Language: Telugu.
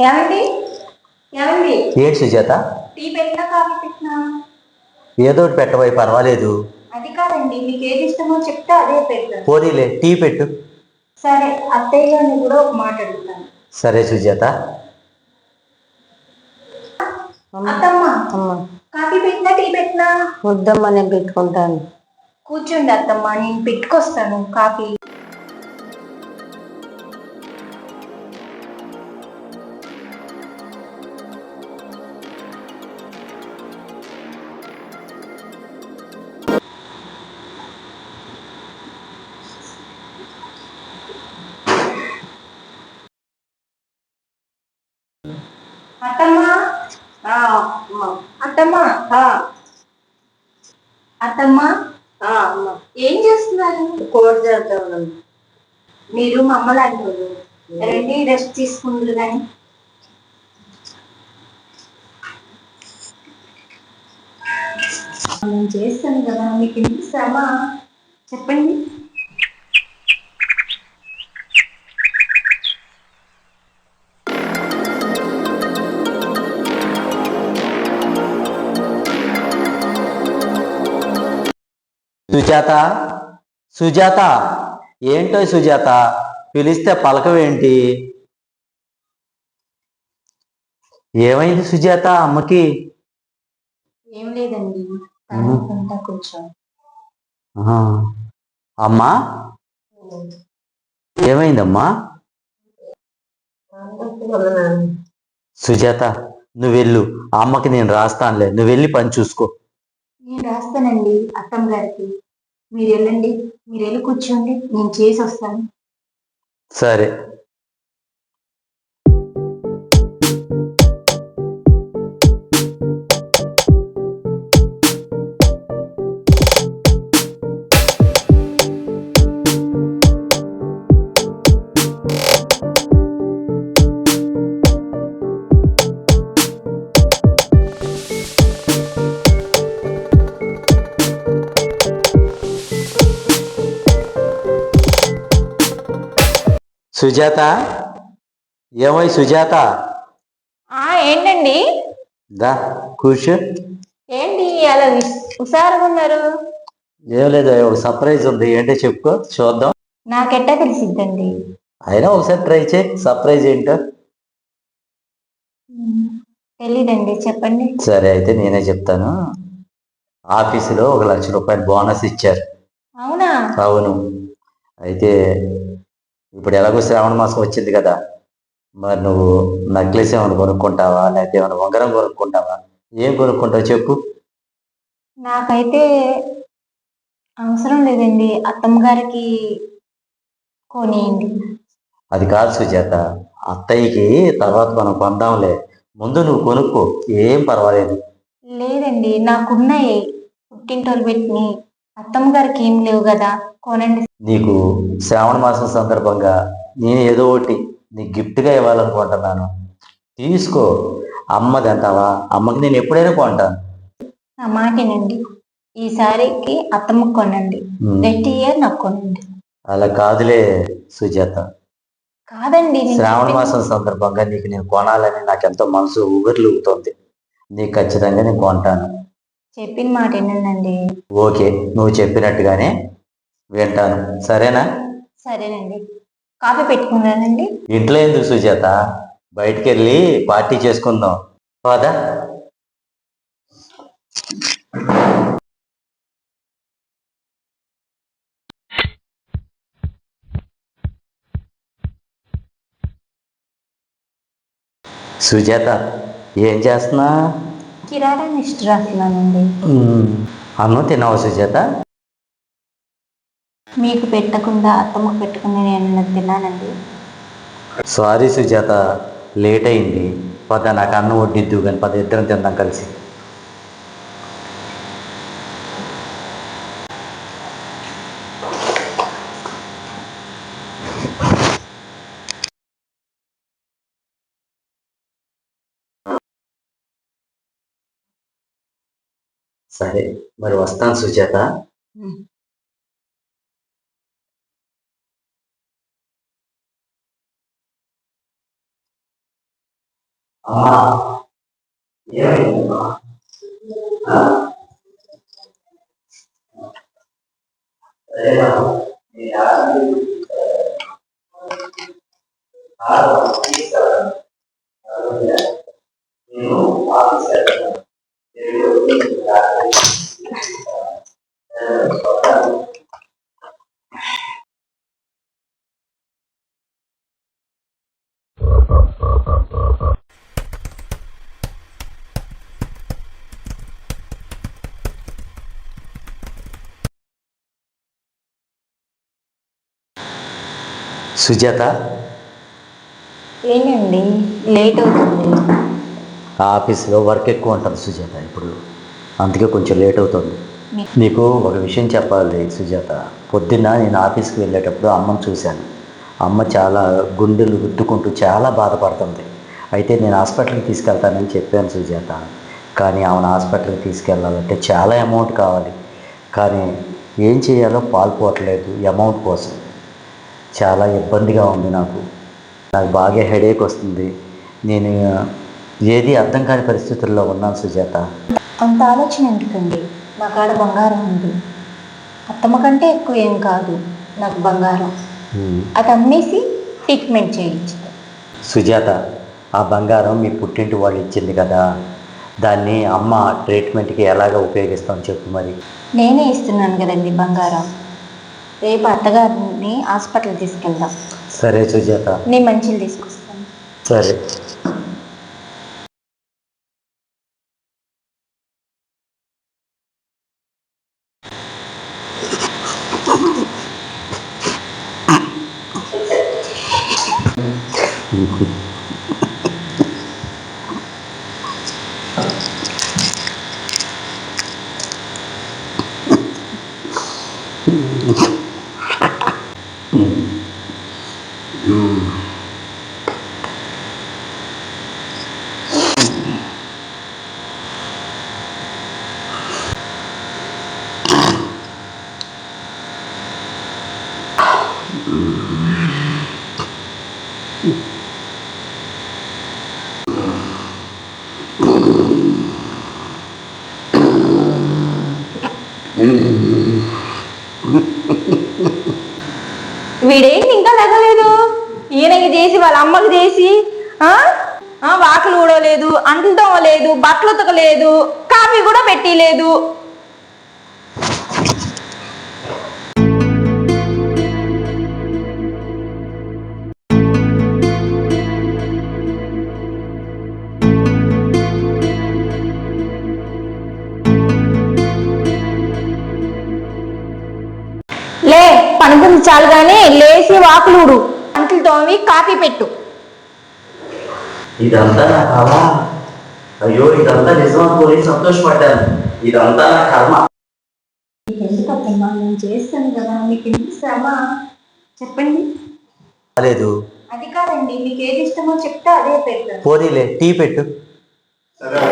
ఏమండి? ఏమండి? ఏంటి సుజాత టీ పెట్టినా కాఫీ పెట్టినా? ఏదో ఒకటి పెట్టబోయి పర్వాలేదు. అది కాదండి మీకు ఏది ఇష్టమో చెప్తే అదే పెడతాను. పోనీలే టీ పెట్టు. సరే అత్తయ్య గారిని కూడా ఒక మాట అడుగుతాను. సరే సుజాత. అత్తమ్మ. అమ్మ. కాఫీ పెట్టినా టీ పెట్టినా? వద్దమ్మా నేను పెట్టుకుంటాను. కూర్చోండి అత్తమ్మ నేను పెట్టుకొస్తాను కాఫీ. అత్తమ్మ? అత్తమ్మ? ఏం చేస్తున్నారు? కోడి చేద్దాం మీరు మా అమ్మ లాంటి వాళ్ళు. రండి రెస్ట్ తీసుకుందరు కానీ నేను చేస్తాను కదా మీకు ఎందుకు శ్రమ? చెప్పండి. సుజాత? సుజాత? ఏంటో సుజాత? పిలిస్తే పలకవేంటి? ఏమైంది సుజాత అమ్మకి? ఏం లేదండి. కొంచెం. అమ్మా? ఏమైందమ్మా? సుజాత నువ్వు వెళ్ళు అమ్మకి నేను రాస్తానులే. నువ్వు వెళ్ళి పని చూసుకో. నేను రాస్తానండి అత్తమ్మ గారికి. మీరు వెళ్ళండి మీరు వెళ్ళి కూర్చోండి నేను చేసి వస్తాను సరే. సుజాత? ఏమై సుజాత? ఆ ఏంటండి? దా కూర్చో. ఏంటి అలా హుషారుగా ఉన్నారు? ఏం లేదు ఒక సర్ప్రైజ్ ఉంది. ఏంటో చెప్పుకో చూద్దాం. నాకెట్టా తెలిసిద్దండి. అయినా ఒకసారి ట్రై చేయి సర్ప్రైజ్ ఏంటో. తెలీదండి చెప్పండి. సరే అయితే నేనే చెప్తాను. ఆఫీసులో ఒక లక్ష రూపాయలు బోనస్ ఇచ్చారు. అవునా? అవును. అయితే ఇప్పుడు ఎలాగో శ్రావణ మాసం వచ్చింది కదా. మరి నువ్వు నక్లెస్ ఏమైనా కొనుక్కుంటావా? లేకపోతే ఏమైనా ఉంగరం కొనుక్కుంటావా? ఏం కొనుక్కుంటావు చెప్పు. నాకైతే అవసరం లేదండి. అత్తమ్మ గారికి కొనియండి. అది కాదు సుజాత. అత్తయ్యకి తర్వాత మనం కొందాంలే. ముందు నువ్వు కొనుక్కో. ఏం పర్వాలేదు. లేదండి. నాకున్నాయి. పుట్టింటోళ్ళు పెట్టిన అత్తమ్మ గారికి ఏం లేవు కదా? కొనండి. నీకు శ్రావణ మాసం సందర్భంగా నేను ఏదో ఒకటి నీకు గిఫ్ట్గా ఇవ్వాలనుకుంటున్నాను. తీసుకో. అమ్మది అంటావా అమ్మకి నేను ఎప్పుడైనా కొంటాను. నా మాటేనండి. ఈసారికి అత్తమ్మకు కొనండి. నెక్స్ట్ ఇయర్ నాకు కొనండి. అలా కాదులే సుజాత. కాదండి నేను శ్రావణ మాసం సందర్భంగా నీకు నేను కొనాలని నాకు ఎంతో మనసు ఊగర్లుగుతోంది నీకు ఖచ్చితంగా నేను కొంటాను. చెప్పిన మాట ఏంటండి ఓకే నువ్వు చెప్పినట్టుగానే వింటాను. సరేనా? సరేనండి. కాఫీ పెట్టుకున్నానండి. ఇంట్లో ఎందుకు సుజాత బయటికి వెళ్ళి పార్టీ చేసుకుందాం. కాదా సుజాత ఏం చేస్తున్నా కిరాణా లిస్ట్ రాస్తున్నానండి. అన్నం తిన్నావా సుజాత మీకు పెట్టకుండా అత్తమ్మకు పెట్టుకుని నేను తిన్నానండి. సారీ సుజాత లేట్ అయింది. పద నాకు అన్నం వడ్డిద్దు కానీ పద ఇద్దరం తిందాం కలిసి. సరే మరి వస్తాను. ఆరోగ్యం. నేను ఆఫీస్ సుజాత? ఏంటండి లేట్ అవుతుంది. ఆఫీస్లో వర్క్ ఎక్కువ ఉంటుంది సుజాత ఇప్పుడు. అందుకే కొంచెం లేట్ అవుతుంది. నీకు ఒక విషయం చెప్పాలి సుజాత. పొద్దున్న నేను ఆఫీస్కి వెళ్ళేటప్పుడు అమ్మని చూశాను. అమ్మ చాలా గుండెలు గుద్దుకుంటూ చాలా బాధపడుతుంది. అయితే నేను హాస్పిటల్కి తీసుకెళ్తానని చెప్పాను సుజాత. కానీ ఆమెను హాస్పిటల్కి తీసుకెళ్ళాలంటే చాలా అమౌంట్ కావాలి. కానీ ఏం చేయాలో పాల్పోవట్లేదు అమౌంట్ కోసం. చాలా ఇబ్బందిగా ఉంది నాకు. నాకు బాగా హెడేక్ వస్తుంది. నేను ఏది అర్థం కాని పరిస్థితుల్లో ఉన్నాను సుజాత. అంత ఆలోచన ఎందుకండి? నా కాడ బంగారం ఉంది. అత్తమ్మ కంటే ఎక్కువ ఏం కాదు. నాకు బంగారం. అది అమ్మేసి ట్రీట్మెంట్ చేయించు సుజాత ఆ బంగారం మీ పుట్టింటి వాళ్ళు ఇచ్చింది కదా? దాన్ని అమ్మ ట్రీట్మెంట్కి ఎలాగ ఉపయోగిస్తాం చెప్పు మరి. నేనే ఇస్తున్నాను కదండి బంగారం. రేపు అత్తగారిని హాస్పిటల్ తీసుకెళ్దాం. సరే సుజాత. నేను మంచిలు తీసుకొస్తాను. సరే. వీడేంటి ఇంకా లెగలేదు? ఈయనకి చేసి వాళ్ళ అమ్మకి చేసి వాకలు ఊడలేదు అంట్లు లేదు బట్టలు ఉతకలేదు కాఫీ కూడా పెట్టిలేదు. పనుకుంది చాలు గాని లేచి వాకులు ఊడు. అంట్లు తోమి కాఫీ పెట్టు. ఇదంతా నా కళ అయ్యో ఇదంతా నిజమనుకోని సంతోషపడ్డాను. ఇదంతా నా కర్మ. నేను చేస్తాను కదా. మీకు ఎందుకు శ్రమ? చెప్పండి. లేదు. అది కాదండి మీకు ఏది ఇష్టమో చెప్తే అదే పెడతాను. పోనీలే టీ పెట్టు. సరే.